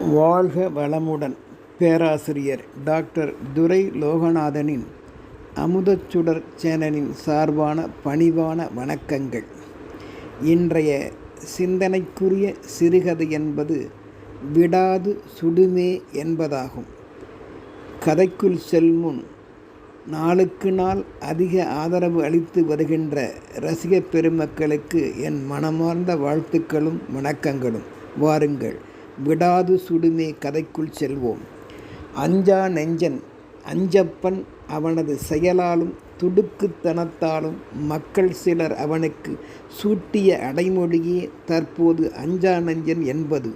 வாழ்க வளமுடன் பேராசிரியர் டாக்டர் துரை லோகநாதனின் அமுதச்சுடர் சேனலின் சார்பான பணிவான வணக்கங்கள். இன்றைய சிந்தனைக்குரிய சிறுகதை என்பது விடாது சுடுமே என்பதாகும். கதைக்குள் செல்முன் நாளுக்கு நாள் அதிக ஆதரவு அளித்து வருகின்ற ரசிக பெருமக்களுக்கு என் மனமார்ந்த வாழ்த்துக்களும் வணக்கங்களும். வாருங்கள். விடாது சுடுமே கதைக்குள் செல்வோம். அஞ்சா நெஞ்சன் அஞ்சப்பன் அவனது செயலாலும் துடுக்குத்தனத்தாலும் மக்கள் சிலர் அவனுக்கு சூட்டிய அடைமொழியே தற்போது அஞ்சா நெஞ்சன் என்பது.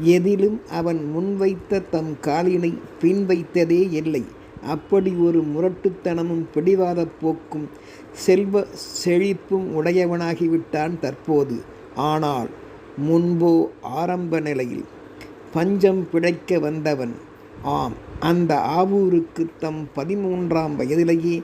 எதிலும் அவன் முன்வைத்த தம் காலினை பின்வைத்ததே இல்லை. அப்படி ஒரு முரட்டுத்தனமும் பிடிவாத போக்கும் செல்வ செழிப்பும் உடையவனாகிவிட்டான் தற்போது. ஆனால் முன்போ ஆரம்ப நிலையில் பஞ்சம் பிழைக்க வந்தவன். ஆம் அந்த ஆவூருக்கு தம் பதிமூன்றாம் வயதிலேயே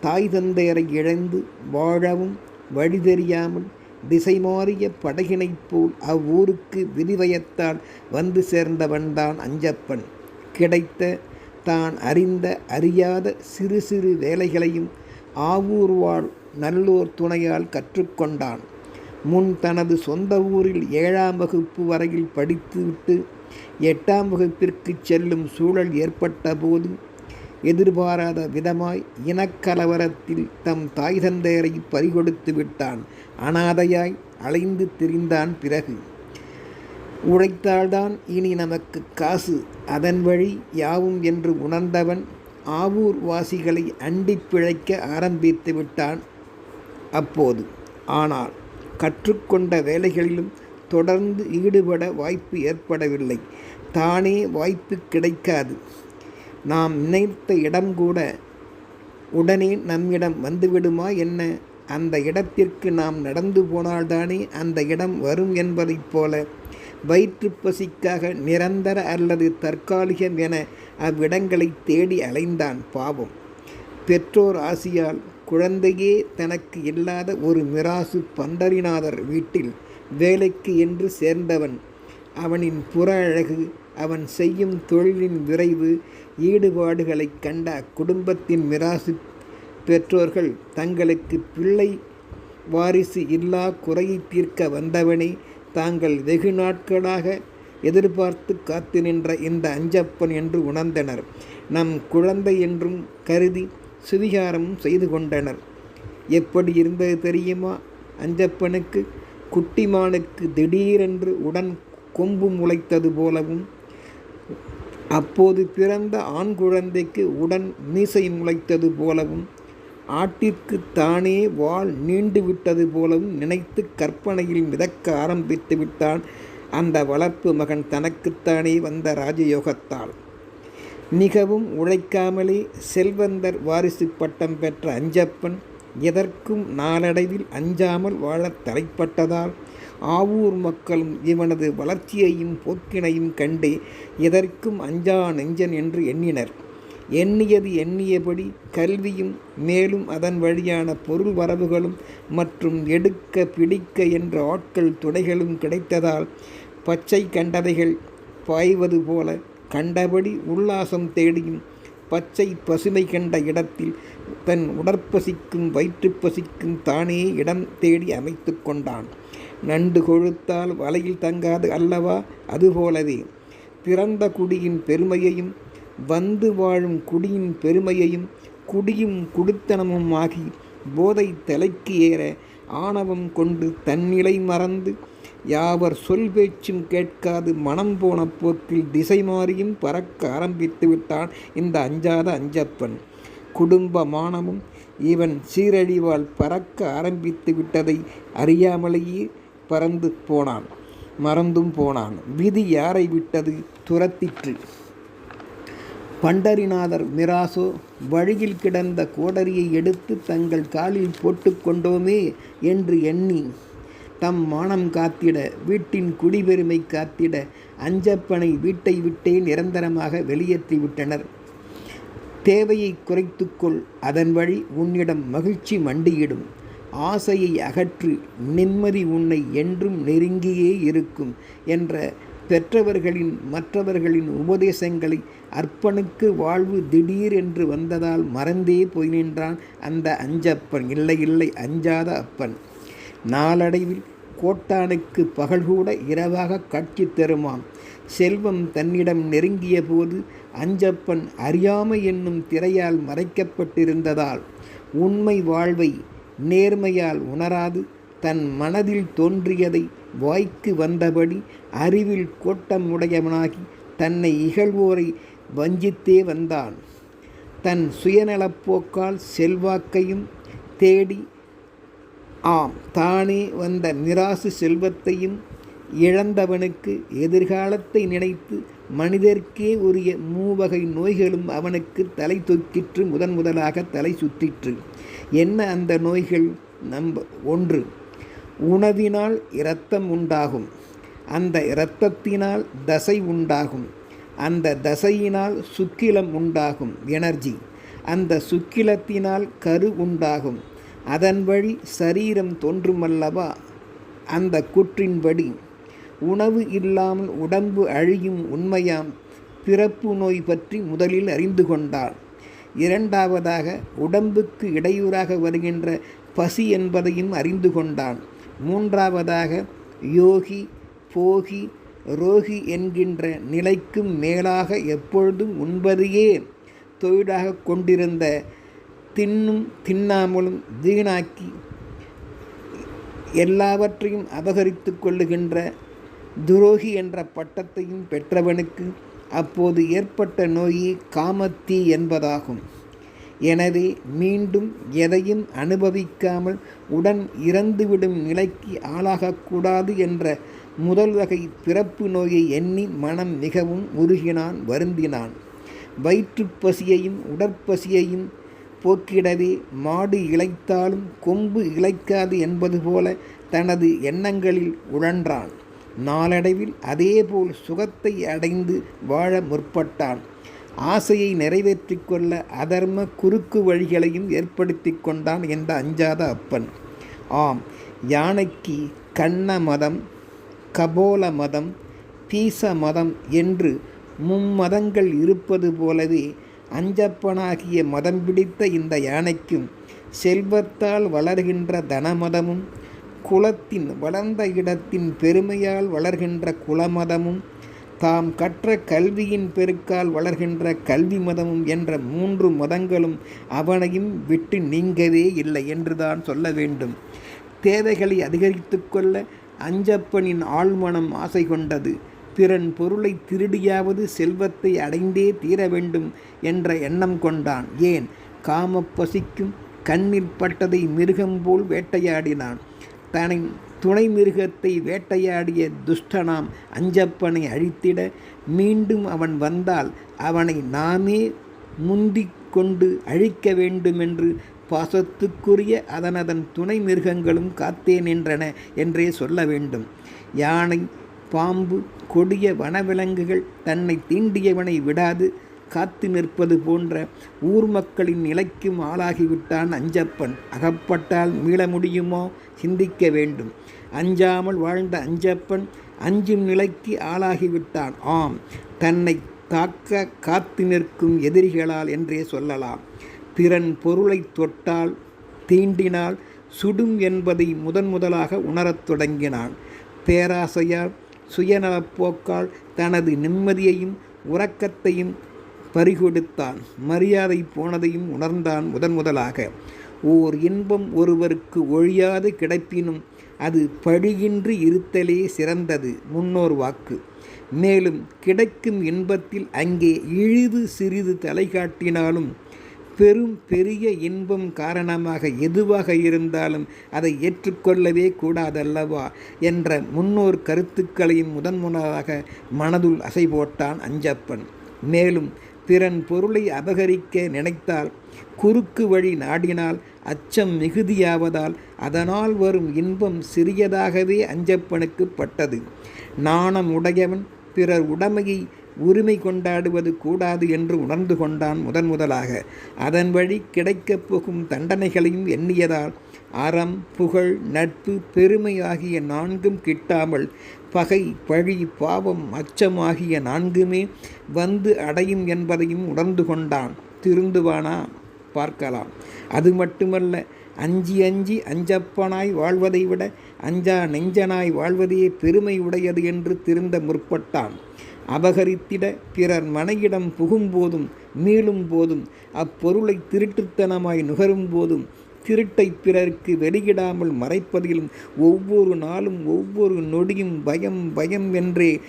தாய் தந்தையரை இழந்து வாழவும் வழி தெரியாமல் திசை மாறிய படகினைப் போல் அவ்வூருக்கு விரிவயத்தால் வந்து சேர்ந்தவன்தான் அஞ்சப்பன். கிடைத்த தான் அறிந்த அறியாத சிறு சிறு வேலைகளையும் ஆவூர் வாழ் நல்லோர் துணையால் கற்றுக்கொண்டான். முன் தனது சொந்த ஊரில் ஏழாம் வகுப்பு வரையில் படித்துவிட்டு எட்டாம் வகுப்பிற்கு செல்லும் சூழல் ஏற்பட்ட போது எதிர்பாராத விதமாய் இனக்கலவரத்தில் தம் தாய் தந்தையரை பறிகொடுத்து விட்டான். அனாதையாய் அலைந்து திரிந்தான் பிறகு. உழைத்தால்தான் இனி நமக்கு காசு. அதன் வழி யாவும் என்று உணர்ந்தவன் ஆவூர் வாசிகளை அண்டி பிழைக்க ஆரம்பித்து விட்டான் அப்போது. ஆனால் கற்றுக்கொண்ட வேலைகளிலும் தொடர்ந்து ஈடுபட வாய்ப்பு ஏற்படவில்லை. தானே வாய்ப்பு கிடைக்காது. நாம் நினைத்த இடம் கூட உடனே நம்மிடம் வந்துவிடுமா என்ன? அந்த இடத்திற்கு நாம் நடந்து போனால்தானே அந்த இடம் வரும் என்பதைப் போல வயிற்று பசிக்காக நிரந்தர அல்லது தற்காலிகம் என அவ்விடங்களை தேடி அலைந்தான் பாவம். பெற்றோர் ஆசியால் குழந்தையே தனக்கு இல்லாத ஒரு மிராசு பண்டரிநாதர் வீட்டில் வேலைக்கு என்று சேர்ந்தவன். அவனின் புற அழகு அவன் செய்யும் தொழிலின் விரைவு ஈடுபாடுகளைக் கண்ட அக்குடும்பத்தின் மிராசு பெற்றோர்கள் தங்களுக்கு பிள்ளை வாரிசு இல்லா குறையை தீர்க்க வந்தவனே தாங்கள் வெகு நாட்களாக எதிர்பார்த்து காத்து நின்ற இந்த அஞ்சப்பன் என்று உணர்ந்தனர். நம் குழந்தை என்றும் கருதி சுவிகாரமும் செய்து கொண்டனர். எப்படி இருந்தது தெரியுமா? அஞ்சப்பனுக்கு குட்டிமானுக்கு திடீரென்று உடன் கொம்பு முளைத்தது போலவும் அப்போது பிறந்த ஆண் குழந்தைக்கு உடன் மீசை முளைத்தது போலவும் ஆட்டிற்கு தானே வாள் நீண்டு விட்டது போலவும் நினைத்து கற்பனையில் மிதக்க ஆரம்பித்து விட்டான். அந்த வளர்ப்பு மகன் தனக்குத்தானே வந்த ராஜயோகத்தால். மிகவும் உழைக்காமலே செல்வந்தர் வாரிசு பட்டம் பெற்ற அஞ்சப்பன் எதற்கும் நாளடைவில் அஞ்சாமல் வாழத் தலைப்பட்டதால் ஆவூர் மக்களும் இவனது வளர்ச்சியையும் போக்கினையும் கண்டு எதற்கும் அஞ்சா நெஞ்சன் என்று எண்ணினர். எண்ணியது எண்ணியபடி கல்வியும் மேலும் அதன் வழியான பொருள் வரவுகளும் மற்றும் எடுக்க பிடிக்க என்ற ஆட்கள் துணைகளும் கிடைத்ததால் பச்சை கண்டவைகள் பாய்வது போல கண்டபடி உல்லாசம் தேடியும் பச்சை பசுமை கண்ட இடத்தில் தன் உடற்பசிக்கும் வயிற்றுப்பசிக்கும் தானே இடம் தேடி அமைத்து கொண்டான். நண்டு கொழுத்தால் வலையில் தங்காது அல்லவா? அதுபோலவே பிறந்த குடியின் பெருமையையும் வந்து வாழும் குடியின் பெருமையையும் குடியும் குடித்தனமும் ஆகி போதை தலைக்கு ஏற ஆணவம் கொண்டு தன்னிலை மறந்து யாவர் சொல் பேச்சும் கேட்காது மனம் போன போக்கில் திசை மாறியும் பறக்க ஆரம்பித்து விட்டான் இந்த அஞ்சாத அஞ்சப்பன். குடும்ப மானமும் இவன் சீரழிவால் பறக்க ஆரம்பித்து விட்டதை அறியாமலேயே பறந்து போனான். மறந்தும் போனான். விதி யாரை விட்டது? துரத்திற்று. பண்டரிநாதர் மிராசோ வழியில் கிடந்த கோடரியை எடுத்து தங்கள் காலில் போட்டுக்கொண்டோமே என்று எண்ணி தம் மானம் காத்திட வீட்டின் குடிபெருமை காத்திட அஞ்சப்பனை வீட்டை விட்டே நிரந்தரமாக வெளியேற்றிவிட்டனர் தேவையை குறைத்துக்கொள் அதன் வழி உன்னிடம் மகிழ்ச்சி மண்டியிடும். ஆசையை அகற்று நிம்மதி உன்னை என்றும் நெருங்கியே இருக்கும் என்ற பெற்றவர்களின் மற்றவர்களின் உபதேசங்களை அர்ப்பனுக்கு வாழ்வு திடீர் என்று வந்ததால் மறந்தே போய் நின்றான் அந்த அஞ்சப்பன். இல்லை இல்லை அஞ்சாத அப்பன். நாளடைவில் கோட்டானுக்கு பகல்கூட இரவாக காட்சி தருமாம். செல்வம் தன்னிடம் நெருங்கிய போது அஞ்சப்பன் அறியாமை என்னும் திரையால் மறைக்கப்பட்டிருந்ததால் உண்மை வாழ்வை நேர்மையால் உணராது தன் மனதில் தோன்றியதை வாய்க்கு வந்தபடி அறிவில் கோட்டம் உடையவனாகி தன்னை இகழ்வோரை வஞ்சித்தே வந்தான். தன் சுயநலப்போக்கால் செல்வாக்கையும் தேடி ஆம் தானே வந்த நிராசு செல்வத்தையும் இழந்தவனுக்கு எதிர்காலத்தை நினைத்து மனிதர்க்கே உரிய மூவகை நோய்களும் அவனுக்கு தலை தொக்கிற்று முதன் முதலாக தலை சுற்றிற்று. என்ன அந்த நோய்கள்? நம்ப ஒன்று உணவினால் இரத்தம் உண்டாகும். அந்த இரத்தத்தினால் தசை உண்டாகும். அந்த தசையினால் சுக்கிலம் உண்டாகும். எனர்ஜி அந்த சுக்கிலத்தினால் கரு உண்டாகும். அதன் வழி சரீரம் தோன்றுமல்லவா? அந்த கூற்றின்படி உணவு இல்லாமல் உடம்பு அழியும் உண்மையாம் பிறப்பு நோய் பற்றி முதலில் அறிந்து கொண்டாள். இரண்டாவதாக உடம்புக்கு இடையூறாக வருகின்ற பசி என்பதையும் அறிந்து கொண்டான் மூன்றாவதாக யோகி போகி ரோகி என்கின்ற நிலைக்கும் மேலாக எப்பொழுதும் உண்பதையே தொழிலாக கொண்டிருந்த தின்னும் தின்னாமலும் வீணாக்கி எல்லாவற்றையும் அபகரித்து கொள்ளுகின்ற துரோகி என்ற பட்டத்தையும் பெற்றவனுக்கு அப்போது ஏற்பட்ட நோயே காமத்தீ என்பதாகும். எனவே மீண்டும் எதையும் அனுபவிக்காமல் உடன் இறந்துவிடும் நிலைக்கு ஆளாகக்கூடாது என்ற முதல் வகை பிறப்பு நோயை எண்ணி மனம் மிகவும் உருகினான் வருந்தினான். வயிற்றுப்பசியையும் உடற்பசியையும் போக்கிடவே மாடு இழைத்தாலும் கொம்பு இழைக்காது என்பது போல தனது எண்ணங்களில் உழன்றான். நாளடைவில் அதேபோல் சுகத்தை அடைந்து வாழ முற்பட்டான். ஆசையை நிறைவேற்றி கொள்ள அதர்ம குறுக்கு வழிகளையும் ஏற்படுத்தி கொண்டான் என்ற அஞ்சாத அப்பன். ஆம் யானைக்கு கண்ண மதம் கபோல மதம் பீச மதம் என்று மும்மதங்கள் இருப்பது போலவே அஞ்சப்பனாகிய மதம் பிடித்த இந்த யானைக்கும் செல்வத்தால் வளர்கின்ற தனமதமும் குலத்தின் வளர்ந்த இடத்தின் பெருமையால் வளர்கின்ற குலமதமும் தாம் கற்ற கல்வியின் பெருக்கால் வளர்கின்ற கல்வி மதமும் என்ற மூன்று மதங்களும் அவனையும் விட்டு நீங்கவே இல்லை என்றுதான் சொல்ல வேண்டும். தேவைகளை அதிகரித்து கொள்ள அஞ்சப்பனின் ஆழ்மனம் ஆசை கொண்டது. பிறன் பொருளை திருடியாவது செல்வத்தை அடைந்தே தீர வேண்டும் என்ற எண்ணம் கொண்டான். ஏன்? காமப்பசிக்கும் கண்ணில் பட்டதை மிருகம் போல் வேட்டையாடினான். தன்னை துணை மிருகத்தை வேட்டையாடிய துஷ்டனாம் அஞ்சப்பனை அழித்திட மீண்டும் அவன் வந்தால் அவனை நாமே முந்திக் கொண்டு அழிக்க வேண்டுமென்று பாசத்துக்குரிய அதனதன் துணை மிருகங்களும் காத்தே நின்றன என்றே சொல்ல வேண்டும். யானை பாம்பு கொடிய வனவிலங்குகள் தன்னை தீண்டியவனை விடாது. காத்து நிற்பது போன்ற ஊர் மக்களின் நிலைக்கும் ஆளாகிவிட்டான் அஞ்சப்பன். அகப்பட்டால் மீள முடியுமோ? சிந்திக்க வேண்டும். அஞ்சாமல் வாழ்ந்த அஞ்சப்பன் அஞ்சும் நிலைக்கு ஆளாகிவிட்டான். ஆம் தன்னை தாக்க காத்து நிற்கும் எதிரிகளால் என்றே சொல்லலாம். பிறன் பொருளை தொட்டால் தீண்டினால் சுடும் என்பதை முதன் முதலாக உணரத் தொடங்கினான். பேராசையால் சுயநலப்போக்கால் தனது நிம்மதியையும் உறக்கத்தையும் பறிகொடுத்தான். மரியாதை போனதையும் உணர்ந்தான் முதன் முதலாக. ஓர் இன்பம் ஒருவருக்கு ஒழியாது கிடைப்பினும் அது பழியின்றி இருத்தலே சிறந்தது முன்னோர் வாக்கு. மேலும் கிடைக்கும் இன்பத்தில் அங்கே இழிது சிறிது தலை காட்டினாலும் பெரும் பெரிய இன்பம் காரணமாக எதுவாக இருந்தாலும் அதை ஏற்றுக்கொள்ளவே கூடாதல்லவா என்ற முன்னோர் கருத்துக்களையும் முதன்முதலாக மனதுள் அசை போட்டான் அஞ்சப்பன். மேலும் பிறன் பொருளை அபகரிக்க நினைத்தால் குறுக்கு வழி நாடினால் அச்சம் மிகுதியாவதால் அதனால் வரும் இன்பம் சிறியதாகவே அஞ்சப்பனுக்கு பட்டது. நாணம் உடையவன் பிறர் உடைமையை உரிமை கொண்டாடுவது கூடாது என்று உணர்ந்து கொண்டான் முதன் முதலாக. அதன் வழி கிடைக்கப் போகும் தண்டனைகளையும் எண்ணியதால் அறம் புகழ் நட்பு பெருமை ஆகிய நான்கும் கிட்டாமல் பகை பழி பாவம் அச்சம் ஆகிய நான்குமே வந்து அடையும் என்பதையும் உணர்ந்து கொண்டான். திருந்துவானா? பார்க்கலாம். அது மட்டுமல்ல அஞ்சி அஞ்சி அஞ்சப்பனாய் வாழ்வதை விட அஞ்சா நெஞ்சனாய் வாழ்வதே பெருமை உடையது என்று திருந்த முற்பட்டான். அபகரித்திட பிறர் மனையிடம் புகும்போதும் மீளும் போதும் அப்பொருளை திருட்டுத்தனமாய் நுகரும் போதும் திருட்டை பிறருக்கு வெளியிடாமல் மறைப்பதிலும் ஒவ்வொரு நாளும் ஒவ்வொரு நொடியும் பயம் பயம் என்றே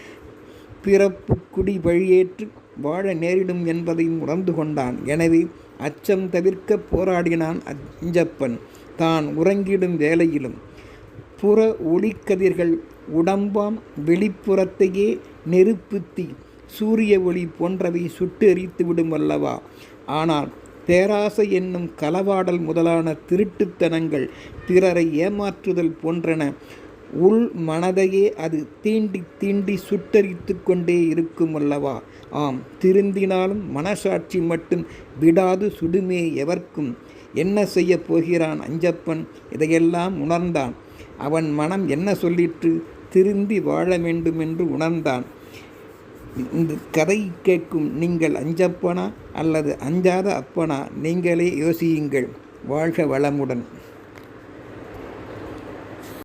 பிறப்பு குடி வழியேற்று வாழ நேரிடும் என்பதையும் உணர்ந்து கொண்டான். எனவே அச்சம் தவிர்க்க போராடினான் அஞ்சப்பன். தான் உறங்கிடும் வேளையிலும் புற ஒளிக்கதிர்கள் உடம்பாம் வெளிப்புறத்தையே நெருப்புத்தி சூரிய ஒளி போன்றவை சுட்டு எரித்து விடும் அல்லவா? ஆனால் பேராசை என்னும் களவாடல் முதலான திருட்டுத்தனங்கள் பிறரை ஏமாற்றுதல் போன்றன. உள் மனதையே அது தீண்டி தீண்டி சுட்டரித்து கொண்டே இருக்கும் அல்லவா? ஆம் திருந்தினாலும் மனசாட்சி மட்டும் விடாது சுடுமே எவர்க்கும். என்ன செய்ய போகிறான் அஞ்சப்பன்? இதையெல்லாம் உணர்ந்தான். அவன் மனம் என்ன சொல்லிற்று? திருந்தி வாழ வேண்டும் என்று உணர்ந்தான். இந்த கதை கேட்கும் நீங்கள் அஞ்சப்பனா அல்லது அஞ்சாத அப்பனா நீங்களே யோசியுங்கள். வாழ்க வளமுடன்.